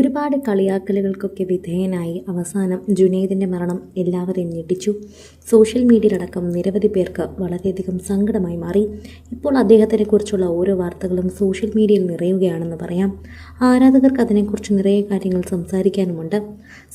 ഒരുപാട് കളിയാക്കലുകൾക്കൊക്കെ വിധേയനായി അവസാനം ജുനൈദിന്റെ മരണം എല്ലാവരെയും ഞെട്ടിച്ചു. സോഷ്യൽ മീഡിയയിലടക്കം നിരവധി പേർക്ക് വളരെയധികം സങ്കടമായി മാറി. ഇപ്പോൾ അദ്ദേഹത്തിനെ കുറിച്ചുള്ള ഓരോ വാർത്തകളും സോഷ്യൽ മീഡിയയിൽ നിറയുകയാണെന്ന് പറയാം. ആരാധകർക്ക് അതിനെക്കുറിച്ച് നിറയെ കാര്യങ്ങൾ സംസാരിക്കാനുമുണ്ട്.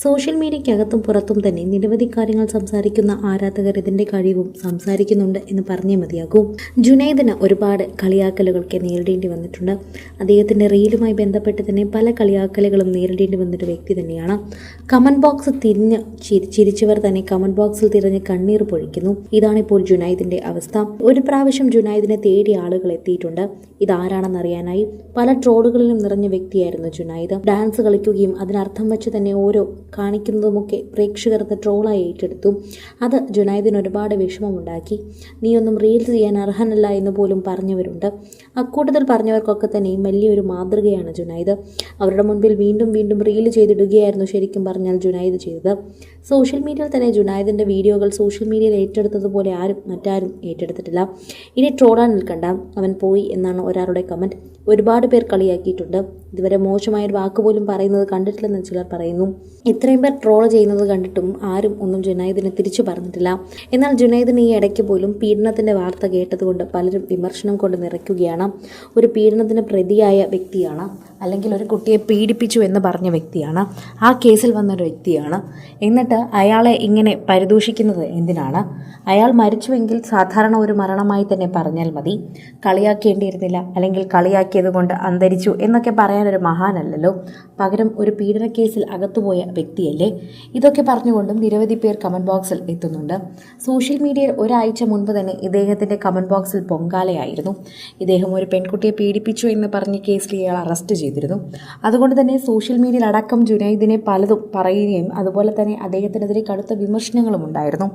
സോഷ്യൽ മീഡിയയ്ക്കകത്തും പുറത്തും തന്നെ നിരവധി കാര്യങ്ങൾ സംസാരിക്കുന്ന ആരാധകർ ഇതിന്റെ കഴിവും സംസാരിക്കുന്നുണ്ട് എന്ന് പറഞ്ഞേ മതിയാകൂ. ജുനൈദിന് ഒരുപാട് കളിയാക്കലുകളൊക്കെ നേരിടേണ്ടി വന്നിട്ടുണ്ട്. അദ്ദേഹത്തിന്റെ റീലുമായി ബന്ധപ്പെട്ട് തന്നെ പല കളിയാക്കലുകളും നേരിടേണ്ടി വന്നൊരു വ്യക്തി തന്നെയാണ്. കമന്റ് ബോക്സ് തിരിഞ്ഞ് ചിരി- ചിരിച്ചവർ തന്നെ കമന്റ് ബോക്സിൽ തിരിഞ്ഞ് കണ്ണീർ പൊഴിക്കുന്നു. ഇതാണിപ്പോൾ ജുനൈദിന്റെ അവസ്ഥ. ഒരു പ്രാവശ്യം ജുനൈദിനെ തേടി ആളുകൾ എത്തിയിട്ടുണ്ട്. ഇതാരാണെന്ന് അറിയാനായി പല ട്രോളുകളിലും നിറഞ്ഞ വ്യക്തിയായിരുന്നു ജുനൈദ്. ഡാൻസ് കളിക്കുകയും അതിനർത്ഥം വെച്ച് തന്നെ ഓരോ കാണിക്കുന്നതുമൊക്കെ പ്രേക്ഷകർ അത് ട്രോളായി ഏറ്റെടുത്തു. അത് ജുനൈദിന് ഒരുപാട് വിഷമമുണ്ടാക്കി. നീയൊന്നും റീൽസ് ചെയ്യാൻ അർഹനല്ല എന്ന് പോലും പറഞ്ഞവരുണ്ട്. അക്കൂട്ടത്തിൽ പറഞ്ഞവർക്കൊക്കെ തന്നെയും വലിയൊരു മാതൃകയാണ് ജുനൈദ്. അവരുടെ മുൻപിൽ വീണ്ടും വീണ്ടും വീണ്ടും റീൽ ചെയ്തിടുകയായിരുന്നു ശരിക്കും പറഞ്ഞാൽ ജുനൈദ് ചെയ്തത്. സോഷ്യൽ മീഡിയയിൽ തന്നെ ജുനൈദിന്റെ വീഡിയോകൾ സോഷ്യൽ മീഡിയയിൽ ഏറ്റെടുത്തതുപോലെ ആരും മറ്റാരും ഏറ്റെടുത്തിട്ടില്ല. ഇനി ട്രോളാൻ നിൽക്കണ്ട. അവൻ പോയി എന്നാണ് ഒരാളുടെ കമന്റ് ഒരുപാട് പേർ കളിയാക്കിയിട്ടുണ്ട്. ഇതുവരെ മോശമായ ഒരു വാക്ക് പോലും പറയുന്നത് കണ്ടിട്ടില്ലെന്ന് ചിലർ പറയുന്നു. ഇത്രയും പേർ ട്രോൾ ചെയ്യുന്നത് കണ്ടിട്ടും ആരും ഒന്നും ജുനൈദിനെ തിരിച്ചു പറഞ്ഞിട്ടില്ല. എന്നാൽ ജുനൈദിന് ഈ ഇടയ്ക്ക് പോലും പീഡനത്തിന്റെ വാർത്ത കേട്ടതുകൊണ്ട് പലരും വിമർശനം കൊണ്ട് നിറയ്ക്കുകയാണ്. ഒരു പീഡനത്തിന് പ്രതിയായ വ്യക്തിയാണ് അല്ലെങ്കിൽ ഒരു കുട്ടിയെ പീഡിപ്പിച്ചു എന്ന് പറഞ്ഞ വ്യക്തിയാണ് ആ കേസിൽ വന്നൊരു വ്യക്തിയാണ്. എന്നിട്ട് അയാളെ ഇങ്ങനെ പരിദൂഷിക്കുന്നത് എന്തിനാണ്? അയാൾ മരിച്ചുവെങ്കിൽ സാധാരണ ഒരു മരണമായി തന്നെ പറഞ്ഞാൽ മതി. കളിയാക്കേണ്ടിയിരുന്നില്ല അല്ലെങ്കിൽ കളിയാക്കിയത് കൊണ്ട് അന്തരിച്ചു എന്നൊക്കെ പറയാനൊരു മഹാനല്ലല്ലോ. പകരം ഒരു പീഡന കേസിൽ അകത്തുപോയ വ്യക്തിയല്ലേ? ഇതൊക്കെ പറഞ്ഞുകൊണ്ടും നിരവധി പേർ കമന്റ് ബോക്സിൽ എത്തുന്നുണ്ട്. സോഷ്യൽ മീഡിയയിൽ ഒരാഴ്ച മുൻപ് തന്നെ ഇദ്ദേഹത്തിന്റെ കമന്റ് ബോക്സിൽ പൊങ്കാലയായിരുന്നു. ഇദ്ദേഹം ഒരു പെൺകുട്ടിയെ പീഡിപ്പിച്ചു എന്ന് പറഞ്ഞ കേസിൽ ഇയാൾ അറസ്റ്റ് ചെയ്തിരുന്നു. അതുകൊണ്ട് തന്നെ സോഷ്യൽ മീഡിയയിൽ അടക്കം ജുനൈദിനെ പലതും പറയുകയും അതുപോലെ തന്നെ അദ്ദേഹത്തിനെതിരെ കടുത്ത വിമർശനങ്ങളും ഉണ്ടായിരുന്നു.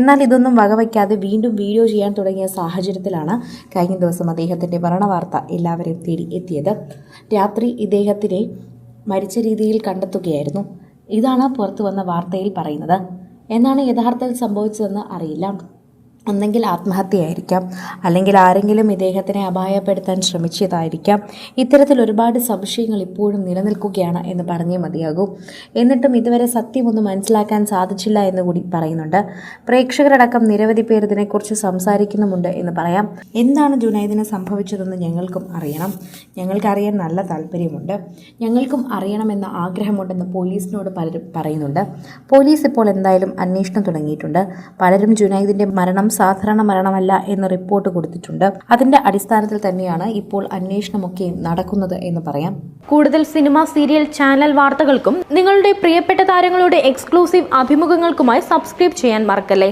എന്നാൽ ഇതൊന്നും വകവയ്ക്കാതെ വീണ്ടും വീഡിയോ ചെയ്യാൻ തുടങ്ങിയ സാഹചര്യത്തിലാണ് കഴിഞ്ഞ ദിവസം അദ്ദേഹത്തിന്റെ മരണവാർത്ത. എല്ലാവരെയും തേടി എത്തിയത്. രാത്രി ഇദ്ദേഹത്തിനെ മരിച്ച രീതിയിൽ കണ്ടെത്തുകയായിരുന്നു. ഇതാണ് പുറത്തു വന്ന വാർത്തയിൽ പറയുന്നത്. എന്നാണ് യഥാർത്ഥത്തിൽ സംഭവിച്ചതെന്ന് അറിയില്ല. ഒന്നെങ്കിൽ ആത്മഹത്യയായിരിക്കാം. അല്ലെങ്കിൽ ആരെങ്കിലും ഇദ്ദേഹത്തിനെ അപായപ്പെടുത്താൻ ശ്രമിച്ചതായിരിക്കാം. ഇത്തരത്തിൽ ഒരുപാട് സംശയങ്ങൾ ഇപ്പോഴും നിലനിൽക്കുകയാണ് എന്ന് പറഞ്ഞേ മതിയാകൂ. എന്നിട്ടും ഇതുവരെ സത്യമൊന്നും മനസ്സിലാക്കാൻ സാധിച്ചില്ല എന്ന് കൂടി പറയുന്നുണ്ട്. പ്രേക്ഷകരടക്കം നിരവധി പേർ ഇതിനെക്കുറിച്ച് സംസാരിക്കുന്നുമുണ്ട് എന്ന് പറയാം. എന്താണ് ജുനൈദിന് സംഭവിച്ചതെന്ന് ഞങ്ങൾക്കും അറിയണം. ഞങ്ങൾക്കറിയാൻ നല്ല താല്പര്യമുണ്ട്. ഞങ്ങൾക്കും അറിയണമെന്ന ആഗ്രഹമുണ്ടെന്ന് പോലീസിനോട് പലരും പറയുന്നുണ്ട്. പോലീസ് ഇപ്പോൾ എന്തായാലും അന്വേഷണം തുടങ്ങിയിട്ടുണ്ട്. പലരും ജുനൈദിന്റെ മരണം സാധാരണ മരണമല്ല എന്ന് റിപ്പോർട്ട് കൊടുത്തിട്ടുണ്ട്. അതിന്റെ അടിസ്ഥാനത്തിൽ തന്നെയാണ് ഇപ്പോൾ അന്വേഷണമൊക്കെയും നടക്കുന്നത് എന്ന് പറയാം. കൂടുതൽ സിനിമ സീരിയൽ ചാനൽ വാർത്തകൾക്കും നിങ്ങളുടെ പ്രിയപ്പെട്ട താരങ്ങളുടെ എക്സ്ക്ലൂസീവ് അഭിമുഖങ്ങൾക്കുമായി സബ്സ്ക്രൈബ് ചെയ്യാൻ മറക്കല്ലേ?